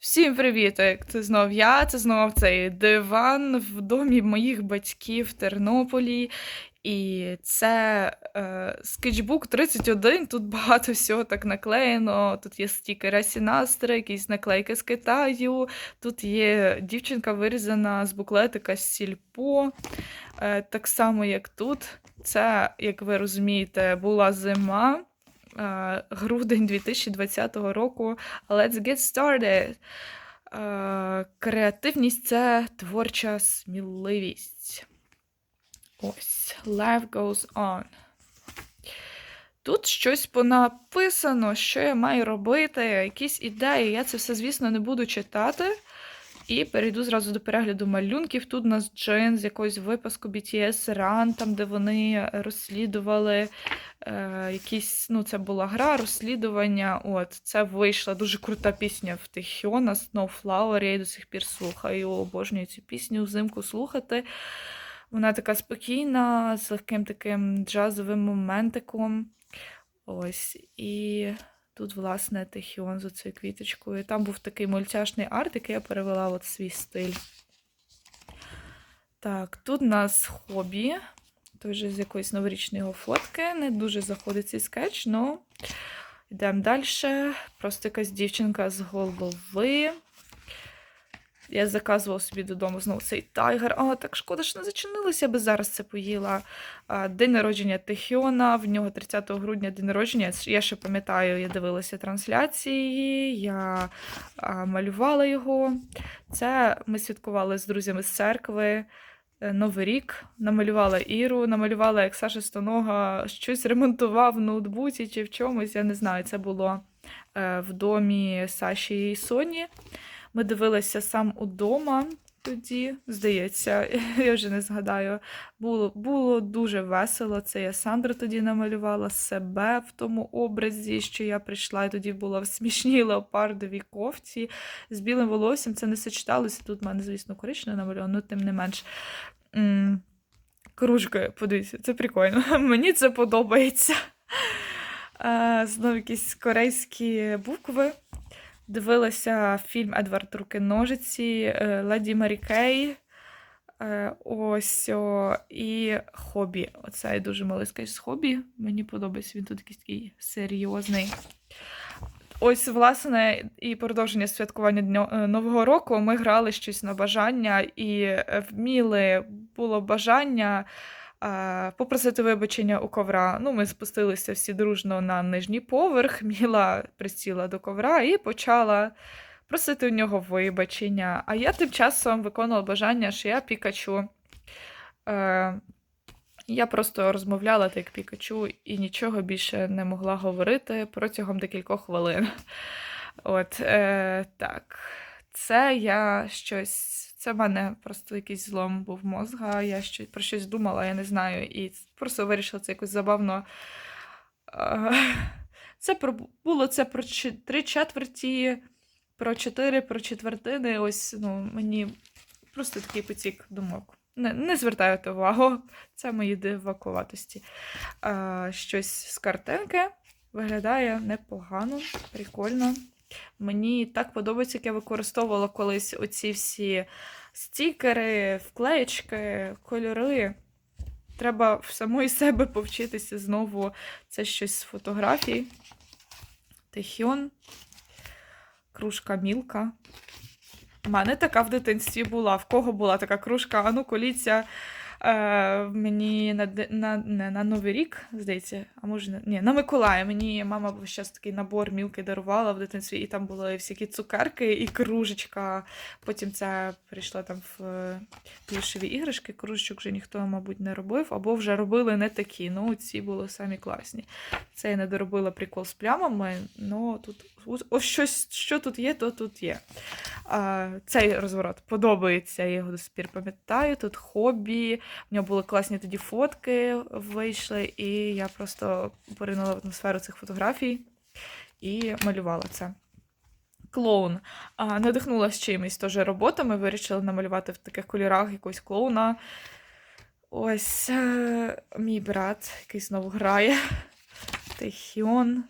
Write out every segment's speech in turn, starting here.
Всім привіт! Це знов я, це знов цей диван в домі моїх батьків в Тернополі. І це е, скетчбук 31. Тут багато всього так наклеєно. Тут є стікери Сінастри, якісь наклейки з Китаю. Тут є дівчинка вирізана з буклетика Сільпо. Е, так само, як тут. Це, як ви розумієте, була зима. Е, Грудень 2020 року. Let's get started. Е, Креативність це творча сміливість. Ось, life goes on. Тут щось понаписано, що я маю робити, якісь ідеї. Я це все, звісно, не буду читати. І перейду зразу до перегляду малюнків. Тут у нас Джин з якогось випуску BTS Run, там, де вони розслідували е, якісь, ну, це була гра, розслідування. От, це вийшла дуже крута пісня в Тихіона Snowflower. Я її до сих пір слухаю, обожнюю цю пісню взимку слухати. Вона така спокійна, з легким таким джазовим моментиком. Ось. І тут, власне, Тихіон з цією квіточкою. Там був такий мультяшний арт, який я перевела от свій стиль. Так, тут у нас хобі. Той же з якоїсь новорічної його фотки. Не дуже заходить цей скетч, але йдемо далі. Просто якась дівчинка з голови. Я заказувала собі додому знову цей тайгер. А, так шкода, що не зачинилося, я би зараз це поїла. День народження Тихіона, в нього 30 грудня день народження. Я ще пам'ятаю, я дивилася трансляції, я малювала його. Це ми святкували з друзями з церкви. е, Новий рік намалювала Іру, намалювала, як Саша Стонога щось ремонтував в ноутбуці чи в чомусь. Я не знаю, це було е, в домі Саші і Соні. Ми дивилися сам удома тоді, здається, я вже не згадаю. Було, було дуже весело. Це я Сандра тоді намалювала себе в тому образі, що я прийшла і тоді була в смішній леопардовій кофті з білим волоссям. Це не сочеталося. Тут в мене, звісно, коричневе намальовано, але тим не менш. М, Кружки, подивіться, це прикольно. Мені це подобається. Е, Знову якісь корейські букви. Дивилася фільм Едвард Руки Ножиці, е, Леді Марі Кей. е, Ось о, і хобі. Оце я дуже малий з хобі. Мені подобається, він тут якийсь такий серйозний. Ось, власне, і продовження святкування Дня е, Нового року. Ми грали щось на бажання і вміли було бажання попросити вибачення у ковра. Ну, ми спустилися всі дружно на нижній поверх. Міла присіла до ковра і почала просити у нього вибачення. А я тим часом виконувала бажання, що я Пікачу. Е, я просто розмовляла так Пікачу і нічого більше не могла говорити протягом декількох хвилин. От е, так. Це я щось. Це в мене просто якийсь злом був мозга. Я щось, про щось думала, я не знаю. І просто вирішила це якось забавно. Е, Це про, було це про три четверті, про чотири, про четвертини. Ось ну, мені просто такий потік думок. Не, не звертайте увагу, це мої дивакуватості. Щось з картинки виглядає непогано, прикольно. Мені так подобається, як я використовувала колись оці всі стікери, вклеєчки, кольори. Треба в самої себе повчитися знову. Це щось з фотографій. Тихіон, кружка мілка. У мене така в дитинстві була. В кого була така кружка? А ну, коліться е, мені на, на, не, на Новий рік, здається, а може, ні, на Миколая. Мені мама час такий набор мілки дарувала в дитинстві, і там були всякі цукерки і кружечка. Потім це прийшла там в е, плюшеві іграшки. Кружечок вже ніхто, мабуть, не робив, або вже робили не такі. Ну, ці були самі класні. Це я не доробила прикол з плямами, але тут ось- ось щось, що тут є, то тут є. Цей розворот подобається, я його до сих пір пам'ятаю. Тут хобі, в нього були класні тоді фотки вийшли, і я просто поринула в атмосферу цих фотографій і малювала це. Клоун. А, надихнулася чимось теж роботами, вирішила намалювати в таких кольорах якогось клоуна. Ось е, мій брат, який знову грає. Тихіон.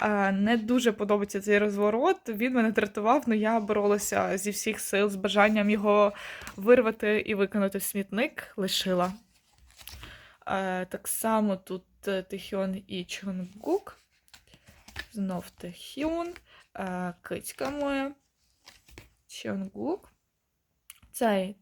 Е, Не дуже подобається цей розворот. Він мене дратував, але я боролася зі всіх сил з бажанням його вирвати і викинути в смітник. Лишила. Е, Так само тут е, Тихіон і Чонгук. Знов Тихіон. Кицька моя. Чонгук. Цей,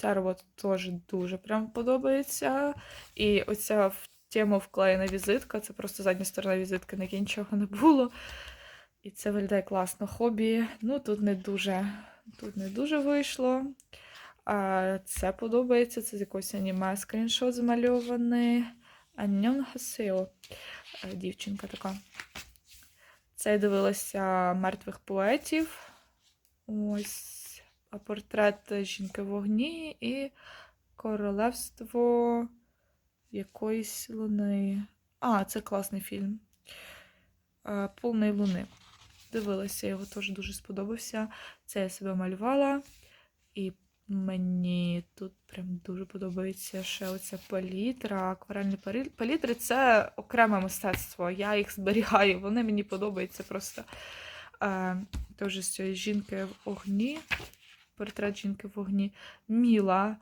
ця робота теж дуже прям подобається. І оця тему вклеєна візитка. Це просто задня сторона візитки, на якій нічого не було. І це виглядає класно. Хобі. Ну, тут не дуже, тут не дуже вийшло. А це подобається. Це з якогось аніме скріншот змальований. Аньон Хасео. Е, Дівчинка така. Це я дивилася мертвих поетів. Ось портрет жінки в вогні і королевство якоїсь луни. А, це класний фільм. Е, Повної луни. Дивилася, його теж дуже сподобався. Це я себе малювала. І мені тут прям дуже подобається ще оця палітра. Акварельні палітри це окреме мистецтво. Я їх зберігаю, вони мені подобаються просто. Е, Теж з цієї жінки в огні. Портрет жінки в вогні. Міла.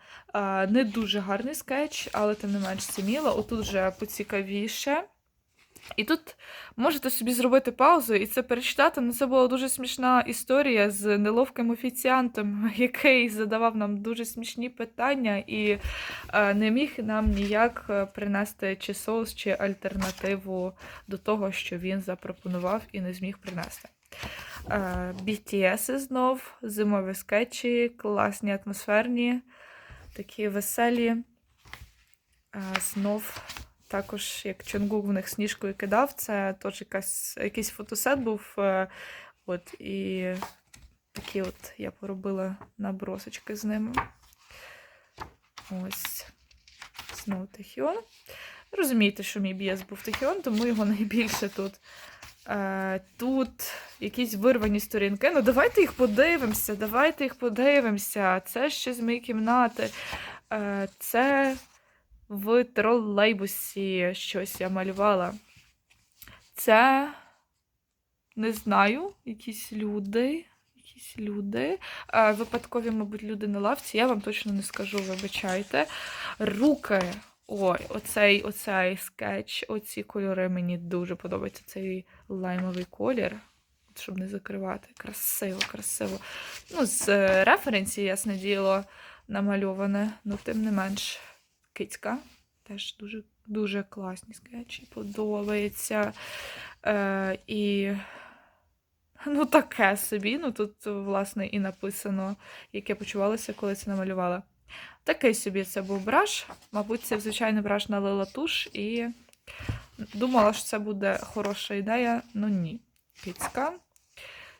Не дуже гарний скетч, але тим не менш це Міла. Отут вже поцікавіше. І тут можете собі зробити паузу і це перечитати. Ну, це була дуже смішна історія з неловким офіціантом, який задавав нам дуже смішні питання і е, не міг нам ніяк е, принести чи соус, чи альтернативу до того, що він запропонував і не зміг принести. Е, BTS знов, зимові скетчі, класні, атмосферні, такі веселі. Е, Знов також, як Чонгук в них сніжкою кидав, це теж якась, якийсь фотосет був. е, От, і такі от я поробила набросочки з ними. Ось. Знову Тахіон. Розумієте, що мій бієс був Тахіон, тому його найбільше тут. Е, тут якісь вирвані сторінки. Ну, давайте їх подивимося, давайте їх подивимося. Це ще з моєї кімнати. Е, це в тролейбусі щось я малювала. Це не знаю, якісь люди. Якісь люди. Е, Випадкові, мабуть, люди на лавці. Я вам точно не скажу, вибачайте. Руки. Ой, оцей, оцей скетч, оці кольори мені дуже подобаються. Цей лаймовий колір. Щоб не закривати. Красиво, красиво. Ну, з е, референсі, ясне діло, намальоване, ну, тим не менш, кицька. Теж дуже, дуже класні скетчі, подобається. Е, і ну, таке собі. Ну, тут, власне, і написано, як я почувалася, коли це намалювала. Такий собі це був браш. Мабуть, це звичайний браш налила туш і думала, що це буде хороша ідея, ну ні. Кицька.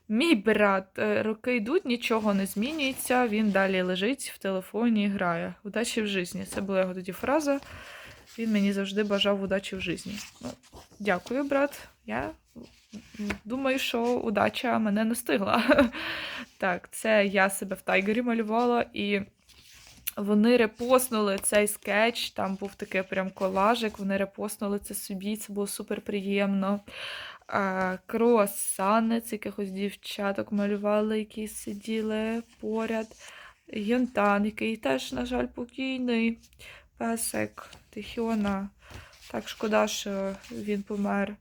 Мій брат, е, роки йдуть, нічого не змінюється. Він далі лежить в телефоні і грає. Удачі в житті. Це була його тоді фраза. Він мені завжди бажав удачі в житті. Ну, дякую, брат. Я думаю, що удача мене настигла. Так, це я себе в тайгері малювала, і вони репостнули цей скетч. Там був такий прям колажик. Вони репостнули це собі. Це було супер приємно. Це якихось дівчаток малювали, які сиділи поряд. Йонтан, який теж, на жаль, покійний. Песик, Тихіона. Так, шкода, що він помер.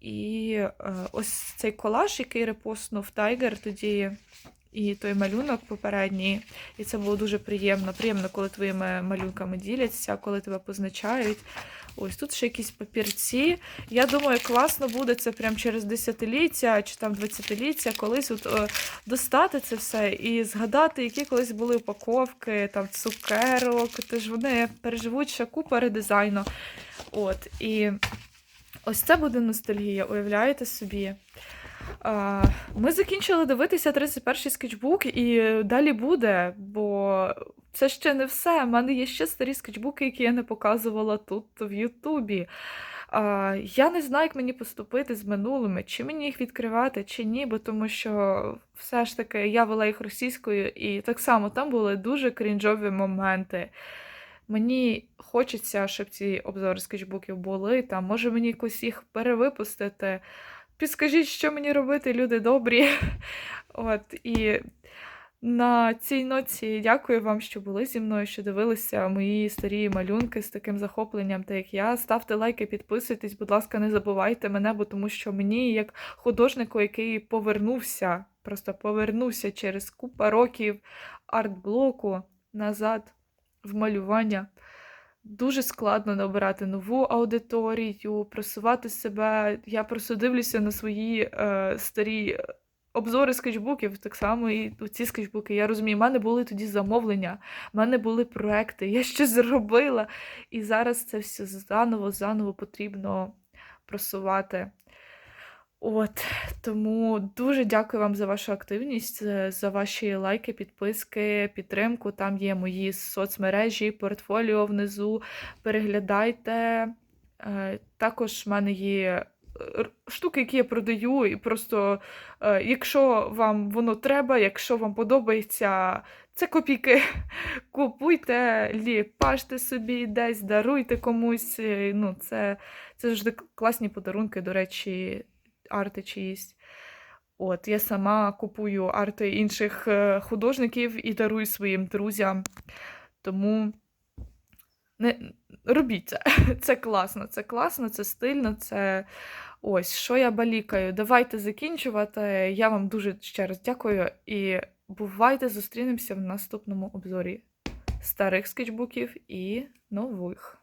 І е, ось цей колаж, який репостнув Тайгер тоді, і той малюнок попередній. І це було дуже приємно. Приємно, коли твоїми малюнками діляться, коли тебе позначають. Ось тут ще якісь папірці. Я думаю, класно буде це прямо через десятиліття чи там двадцятиліття колись от, е, достати це все і згадати, які колись були упаковки, там цукерок. Тож вони переживуть ще купа редизайну. От, і ось це буде ностальгія, уявляєте собі. Ми закінчили дивитися 31-й скетчбук, і далі буде, бо це ще не все. У мене є ще старі скетчбуки, які я не показувала тут в Ютубі. Я не знаю, як мені поступити з минулими, чи мені їх відкривати, чи ні, бо тому що все ж таки я вела їх російською, і так само там були дуже крінжові моменти. Мені хочеться, щоб ці обзори скетчбуків були. Там, може мені якось їх перевипустити. Підскажіть, що мені робити, люди добрі. От, і на цій ноці дякую вам, що були зі мною, що дивилися мої старі малюнки з таким захопленням, так як я. Ставте лайки, підписуйтесь, будь ласка, не забувайте мене, бо тому що мені, як художнику, який повернувся, просто повернувся через купа років арт-блоку назад в малювання. Дуже складно набирати нову аудиторію, просувати себе. Я просто дивлюся на свої е, старі обзори скетчбуків, так само і ці скетчбуки. Я розумію, в мене були тоді замовлення, в мене були проекти, я щось зробила. І зараз це все заново, заново потрібно просувати. От, тому дуже дякую вам за вашу активність, е, за ваші лайки, підписки, підтримку. Там є мої соцмережі, портфоліо внизу. Переглядайте. Е, Також в мене є штуки, які я продаю, і просто е, якщо вам воно треба, якщо вам подобається, це копійки. Купуйте, ліпажте собі десь, даруйте комусь. е, Ну, це, це завжди класні подарунки, до речі, арти чиїсь. От, я сама купую арти інших е, художників і дарую своїм друзям. Тому не робіть це. Це класно, це класно, це стильно, це ось що я балікаю. Давайте закінчувати. Я вам дуже ще раз дякую і бувайте, зустрінемося в наступному обзорі старих скетчбуків і нових.